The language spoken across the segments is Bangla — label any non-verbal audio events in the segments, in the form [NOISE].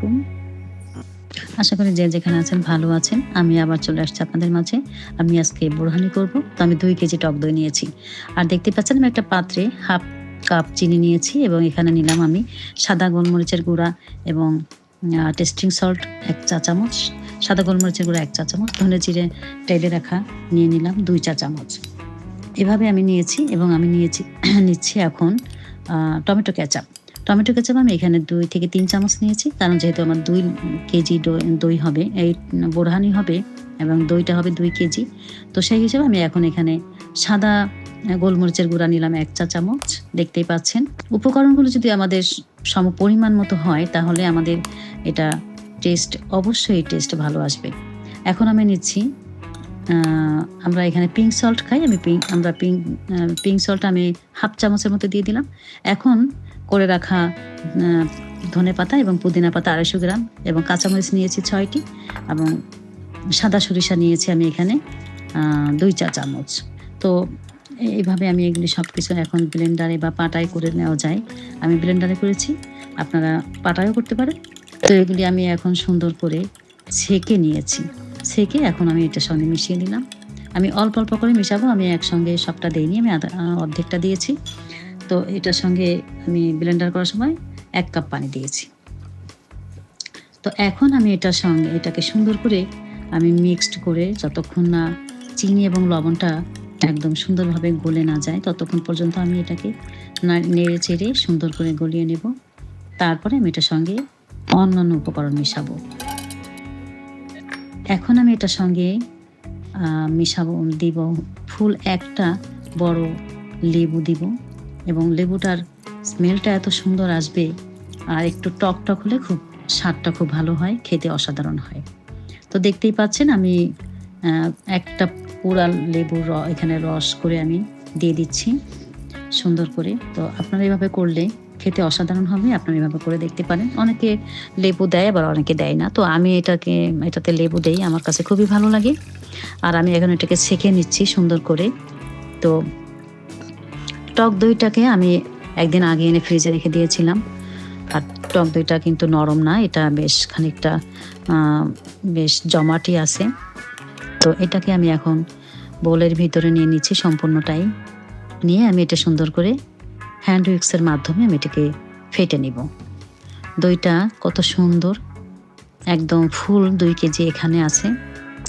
আলাইকুম। আশা করি যে যেখানে আছেন ভালো আছেন। আমি আবার চলে আসছি আপনাদের মাঝে। আমি আজকে বোরহানি করব। তো আমি দুই কেজি টক দই নিয়েছি। আর দেখতে পাচ্ছেন আমি একটা পাত্রে হাফ কাপ চিনি নিয়েছি এবং এখানে নিলাম আমি সাদা গোলমরিচের গুঁড়া এবং টেস্টিং সল্ট এক চা চামচ। সাদা গোলমরিচের গুঁড়া এক চা চামচ। ধনে জিরে টেলে রাখা নিয়ে নিলাম দুই চা চামচ। এভাবে আমি নিয়েছি এবং আমি নিয়েছি, [CLEARS THROAT] নিচ্ছি এখন টমেটো কেচাপ। টমেটো কেচাপ আমি এখানে দুই থেকে তিন চামচ নিয়েছি। কারণ যেহেতু আমার দুই কেজি দই- হবে, এই বোরহানি হবে এবং দইটা হবে দুই কেজি। তো সেই হিসেবে আমি এখন এখানে সাদা গোলমরিচের গুঁড়া নিলাম এক চা চামচ, দেখতেই পাচ্ছেন। উপকরণগুলো যদি আমাদের সম পরিমাণ মতো হয়, তাহলে আমাদের এটা টেস্ট অবশ্যই টেস্ট ভালো আসবে। এখন আমি নিচ্ছি আমরা এখানে পিঙ্ক সল্ট খাই, আমি পিঙ্ক আমরা পিঙ্ক পিঙ্ক সল্ট আমি হাফ চামচের মতো দিয়ে দিলাম। এখন করে রাখা ধনে পাতা এবং পুদিনা পাতা আড়াইশো গ্রাম এবং কাঁচামরিচ নিয়েছি ছয়টি এবং সাদা সরিষা নিয়েছি আমি এখানে দুই চা চামচ। তো এইভাবে আমি এগুলি সব কিছু এখন ব্লেন্ডারে বা পাটায় করে নেওয়া যায়। আমি ব্লেন্ডারে করেছি, আপনারা পাটায়ও করতে পারেন। তো এগুলি আমি এখন সুন্দর করে ছেঁকে নিয়েছি। ছেঁকে এখন আমি এটার সঙ্গে মিশিয়ে নিলাম। আমি অল্প অল্প করে মিশাবো, আমি একসঙ্গে সবটা দিইনি আমি অর্ধেকটা দিয়েছি। তো এটার সঙ্গে আমি ব্লেন্ডার করার সময় এক কাপ পানি দিয়েছি। তো এখন আমি এটার সঙ্গে, এটাকে সুন্দর করে আমি মিক্সড করে যতক্ষণ না চিনি এবং লবণটা একদম সুন্দরভাবে গলে না যায়, ততক্ষণ পর্যন্ত আমি এটাকে নেড়ে চেড়ে সুন্দর করে গলিয়ে নেব। তারপরে আমি এটার সঙ্গে অন্যান্য উপকরণ মেশাবো। এখন আমি এটার সঙ্গে মেশাবো, দিব ফুল একটা বড় লেবু দিব এবং লেবুটার স্মেলটা এত সুন্দর আসবে আর একটু টক টক হলে খুব স্বাদটা খুব ভালো হয়, খেতে অসাধারণ হয়। তো দেখতেই পাচ্ছেন আমি একটা পুরা লেবুর এখানে রস করে আমি দিয়ে দিচ্ছি সুন্দর করে। তো আপনারা এভাবে করলে খেতে অসাধারণ হবে, আপনারা এভাবে করে দেখতে পারেন। অনেকে লেবু দেয়, আবার অনেকে দেয় না। তো আমি এটাকে, এটাতে লেবু দেই, আমার কাছে খুবই ভালো লাগে। আর আমি এখন এটাকে ছেঁকে নিচ্ছি সুন্দর করে। তো টক দইটাকে আমি একদিন আগে এনে ফ্রিজে রেখে দিয়েছিলাম। আর টক দইটা কিন্তু নরম না, এটা বেশ খানিকটা বেশ জমাটি আছে। তো এটাকে আমি এখন বোলের ভিতরে নিয়ে নিচ্ছি সম্পূর্ণটাই। নিয়ে আমি এটা সুন্দর করে হ্যান্ড উইক্সের মাধ্যমে আমি এটাকে ফেটে নিব। দইটা কত সুন্দর। একদম ফুল দুই কেজি এখানে আছে।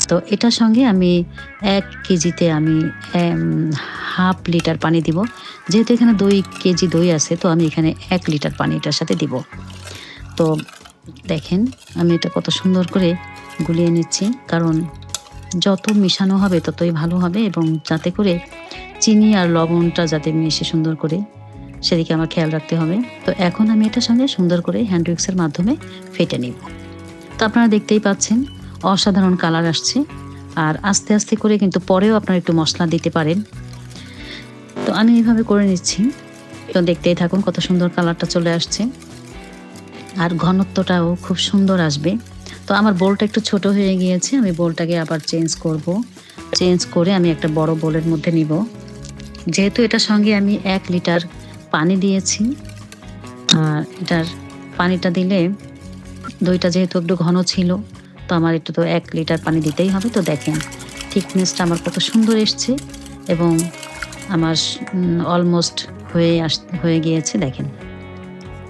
তো এটার সঙ্গে আমি এক কেজিতে আমি হাফ লিটার পানি দিব। যেহেতু এখানে দুই কেজি দই আছে, তো আমি এখানে এক লিটার পানি এটার সাথে দিব। তো দেখেন, আমি এটা কত সুন্দর করে গুলিয়ে নিচ্ছি। কারণ যত মিশানো হবে ততই ভালো হবে এবং যাতে করে চিনি আর লবণটা যাতে মিশে সুন্দর করে সেদিকে আমার খেয়াল রাখতে হবে। তো এখন আমি এটার সঙ্গে সুন্দর করে হ্যান্ড উইক্সের মাধ্যমে ফেটে নিব। তো আপনারা দেখতেই পাচ্ছেন, অসাধারণ কালার আসছে। আর আস্তে আস্তে করে কিন্তু পরেও আপনারা একটু মশলা দিতে পারেন। তো আমি এইভাবে করে নিচ্ছি। তো দেখতেই থাকুন কত সুন্দর কালারটা চলে আসছে। আর ঘনত্বটাও খুব সুন্দর আসবে। তো আমার বোলটা একটু ছোট হয়ে গিয়েছে, আমি বোলটাকে আবার চেঞ্জ করব। চেঞ্জ করে আমি একটা বড় বোলের মধ্যে নিব। যেহেতু এটার সঙ্গে আমি এক লিটার পানি দিয়েছি। আর এটার পানিটা দিলে দইটা যেহেতু একটু ঘন ছিল, তো আমার একটু তো এক লিটার পানি দিতেই হবে। তো দেখেন, থিকনেসটা আমার কত সুন্দর এসছে এবং আমার অলমোস্ট হয়ে আস, হয়ে গিয়েছে, দেখেন।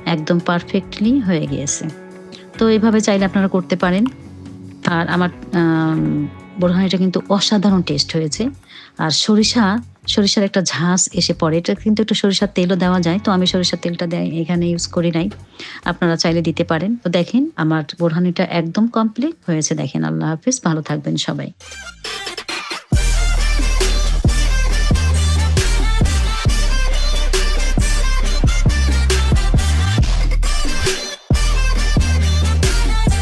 একদম পারফেক্টলি হয়ে গিয়েছে। তো এইভাবে চাইলে আপনারা করতে পারেন। আর আমার বোরহানিটা কিন্তু অসাধারণ টেস্ট হয়েছে। আর সরিষা সরিষার একটা ঝাঁস এসে পড়ে। এটা কিন্তু একটু সরিষার তেলও দেওয়া যায়, তো আমি সরিষার তেলটা দেয়, এখানে ইউজ করি নাই। আপনারা চাইলে দিতে পারেন। তো দেখেন, আমার বোরহানিটা একদম কমপ্লিট হয়েছে। দেখেন, আল্লাহ হাফিজ। ভালো থাকবেন সবাই।